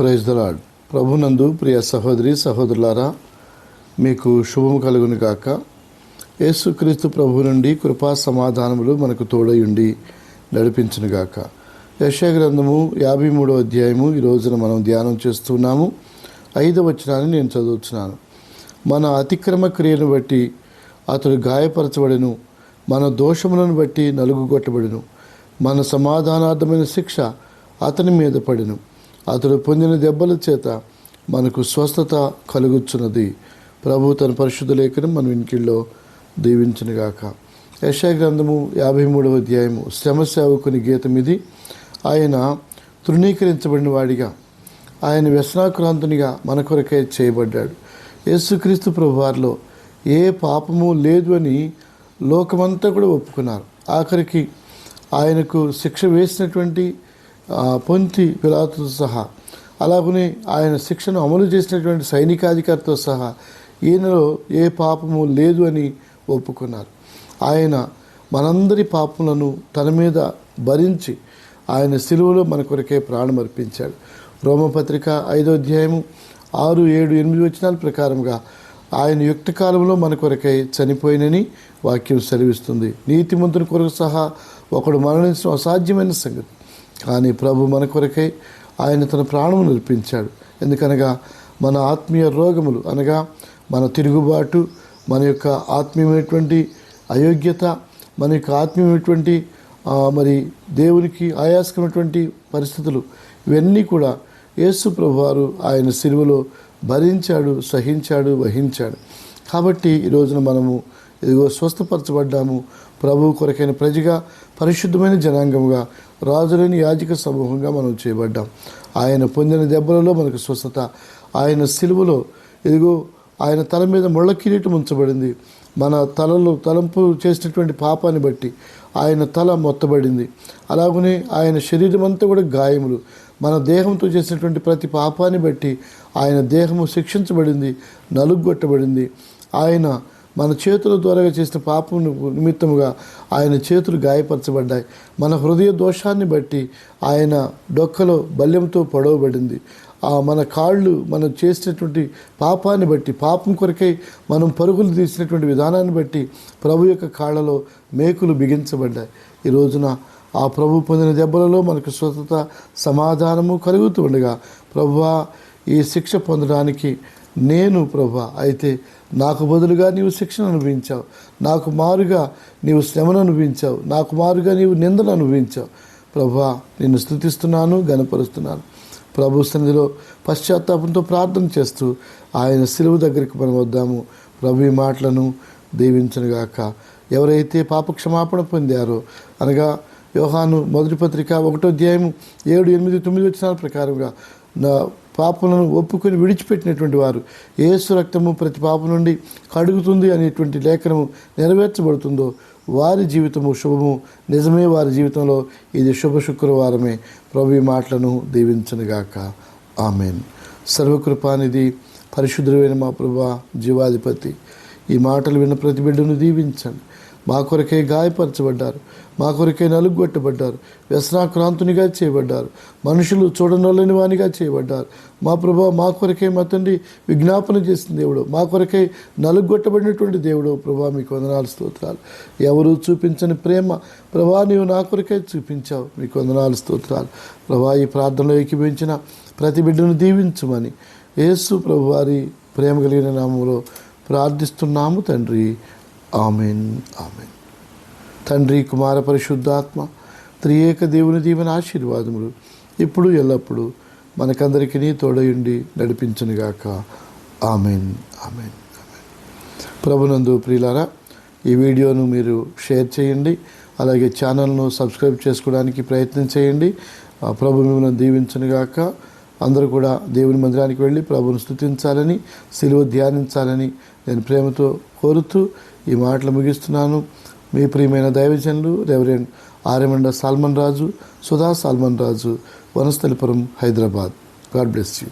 Praise the Lord ప్రభునందు ప్రియ సహోదరి సహోదరులారా మీకు శుభము కలుగును గాక. యేసుక్రీస్తు ప్రభు నుండి కృపా సమాధానములు మనకు తోడయుండి నడిపించును గాక. యశా యాభై మూడో అధ్యాయము ఈ రోజున మనం ధ్యానం చేస్తున్నాము. ఐదవ వచనాన్ని నేను చదువుతున్నాను. మన అతిక్రమ క్రియను బట్టి అతడు గాయపరచబడెను. మన దోషములను బట్టి నలుగుగొట్టబడెను. మన సమాధానార్థమైన శిక్ష అతని మీద పడెను. అతడు పొందిన దెబ్బల చేత మనకు స్వస్థత కలుగుచున్నది. ప్రభు తన పరిశుద్ధ లేఖనం మన ఇంటిలో దీవించునుగాక. యశా గ్రంథము యాభై మూడవ అధ్యాయము. శ్రమ సేవకుని గీతం ఇది. ఆయన తృణీకరించబడిన వాడిగా ఆయన వ్యసనాక్రాంతునిగా మన కొరకే చేయబడ్డాడు. యేసుక్రీస్తు ప్రభువారిలో ఏ పాపము లేదు అని లోకమంతా కూడా ఒప్పుకున్నారు. ఆఖరికి ఆయనకు శిక్ష వేసినటువంటి పొంతి పిలాతుతో సహా అలాగనే ఆయన శిక్షను అమలు చేసినటువంటి సైనికాధికారితో సహా ఈయనలో ఏ పాపము లేదు అని ఒప్పుకున్నారు. ఆయన మనందరి పాపములను తన మీద భరించి ఆయన సిలువలో మన కొరకే ప్రాణం అర్పించాడు. రోమపత్రిక ఐదో అధ్యాయము ఆరు ఏడు ఎనిమిది వచనాల ప్రకారంగా ఆయన యుక్త కాలంలో మన కొరకై చనిపోయినని వాక్యం సెలవిస్తుంది. నీతిమంతుని కొరకు సహా ఒకడు మరణించడం అసాధ్యమైన సంగతి. కానీ ప్రభు మన కొరకై ఆయన తన ప్రాణము నిర్పించాడు ఎందుకనగా మన ఆత్మీయ రోగములు అనగా మన తిరుగుబాటు మన యొక్క ఆత్మీయమైనటువంటి అయోగ్యత మన యొక్క ఆత్మీయమైనటువంటి మరి దేవునికి ఆయాసకమైనటువంటి పరిస్థితులు ఇవన్నీ కూడా యేసు ప్రభువారు ఆయన సిలువలో భరించాడు సహించాడు వహించాడు. కాబట్టి ఈ రోజున మనము ఇదిగో స్వస్థపరచబడ్డాము. ప్రభు కొరకైన ప్రజగా పరిశుద్ధమైన జనాంగంగా రాజులేని యాజక సమూహంగా మనం చేయబడ్డాం. ఆయన పొందిన దెబ్బలలో మనకు స్వస్థత. ఆయన సిలువలో ఇదిగో ఆయన తల మీద ముళ్ళ కిరీటం ఉంచబడింది. మన తలలో తలంపు చేసినటువంటి పాపాన్ని బట్టి ఆయన తల మొత్తబడింది. అలాగనే ఆయన శరీరం అంతా కూడా గాయములు. మన దేహంతో చేసినటువంటి ప్రతి పాపాన్ని బట్టి ఆయన దేహము శిక్షించబడింది నలుగొట్టబడింది ఆయన మన చేతుల ద్వారా చేసిన పాపం నిమిత్తముగా ఆయన చేతులు గాయపరచబడ్డాయి. మన హృదయ దోషాన్ని బట్టి ఆయన డొక్కలో బల్యంతో పొడవబడింది. ఆ మన కాళ్ళు మనం చేసినటువంటి పాపాన్ని బట్టి పాపం కొరకై మనం పరుగులు తీసినటువంటి విధానాన్ని బట్టి ప్రభు యొక్క కాళ్ళలో మేకులు బిగించబడ్డాయి. ఈ రోజున ఆ ప్రభు పొందిన దెబ్బలలో మనకు స్వతత సమాధానము కలుగుతూ ఉండగా ప్రభువా ఈ శిక్ష పొందడానికి నేను ప్రభా అయితే నాకు బదులుగా నీవు శిక్షణ అనుభవించావు. నాకు మారుగా నీవు శ్రమను అనుభవించావు. నాకు మారుగా నీవు నిందను అనుభవించావు. ప్రభా నిన్ను స్థుతిస్తున్నాను గనపరుస్తున్నాను ప్రభు సన్నిధిలో పశ్చాత్తాపంతో ప్రార్థన చేస్తూ ఆయన సిలువు దగ్గరికి మనం వద్దాము. ప్రభు ఈ మాటలను దీవించనుగాక. ఎవరైతే పాప క్షమాపణ పొందారో అనగా యోహాను మొదటి పత్రిక ఒకటో అధ్యాయం ఏడు ఎనిమిది తొమ్మిది వచ్చిన ప్రకారంగా నా పాపలను ఒప్పుకొని విడిచిపెట్టినటువంటి వారు ఏసు రక్తము ప్రతి పాపం నుండి కడుగుతుంది అనేటువంటి లేఖనము నెరవేర్చబడుతుందో వారి జీవితము శుభము. నిజమే వారి జీవితంలో ఇది శుభ శుక్రవారమే. ప్రభు ఈ మాటలను దీవించనుగాక ఆమెన్. సర్వకృపానిధి పరిశుద్ధుడైన మా ప్రభా జీవాధిపతి ఈ మాటలు విన్న ప్రతి బిడ్డను దీవించండి. మా కొరకే గాయపరచబడ్డారు. మా కొరకే నలుగొట్టబడ్డారు వ్యసనాక్రాంతునిగా చేయబడ్డారు. మనుషులు చూడనొల్లని వానిగా చేయబడ్డారు. మా ప్రభా మా కొరకే మా తండ్రి విజ్ఞాపన చేసిన దేవుడు. మా కొరకే నలుగొట్టబడినటువంటి దేవుడు. ప్రభా మీకు వందనాలు స్తోత్రాలు. ఎవరు చూపించని ప్రేమ? ప్రభా నీవు నా కొరకే చూపించావు. మీకు వందనాలు స్తోత్రాలు. ప్రభా ఈ ప్రార్థనలో ఏకీభించిన ప్రతి బిడ్డను దీవించమని యేసు ప్రభు వారి ప్రేమ కలిగిన నామంలో ప్రార్థిస్తున్నాము తండ్రి. Amen amen. తండ్రి కుమార పరిశుద్ధాత్మ త్రియేక దేవుని దీవెన ఆశీర్వాదములు ఇప్పుడు ఎల్లప్పుడూ మనకందరికీ తోడయుండి నడిపించనుగాక. Amen amen amen. ప్రభునందు ప్రియులారా ఈ వీడియోను మీరు షేర్ చేయండి అలాగే ఛానల్ను సబ్స్క్రైబ్ చేసుకోవడానికి ప్రయత్నం చేయండి. ప్రభు మిమ్మల్ని దీవించనుగాక. అందరూ కూడా దేవుని మందిరానికి వెళ్ళి ప్రభును స్థుతించాలని సిలువ ధ్యానించాలని నేను ప్రేమతో కోరుతూ ఈ మాటలు ముగిస్తున్నాను. మీ ప్రియమైన దైవజనులు reverend ఆర్యమండ Solomon Raju Sudha Solomon Raju Vanasthalipuram Hyderabad. God bless you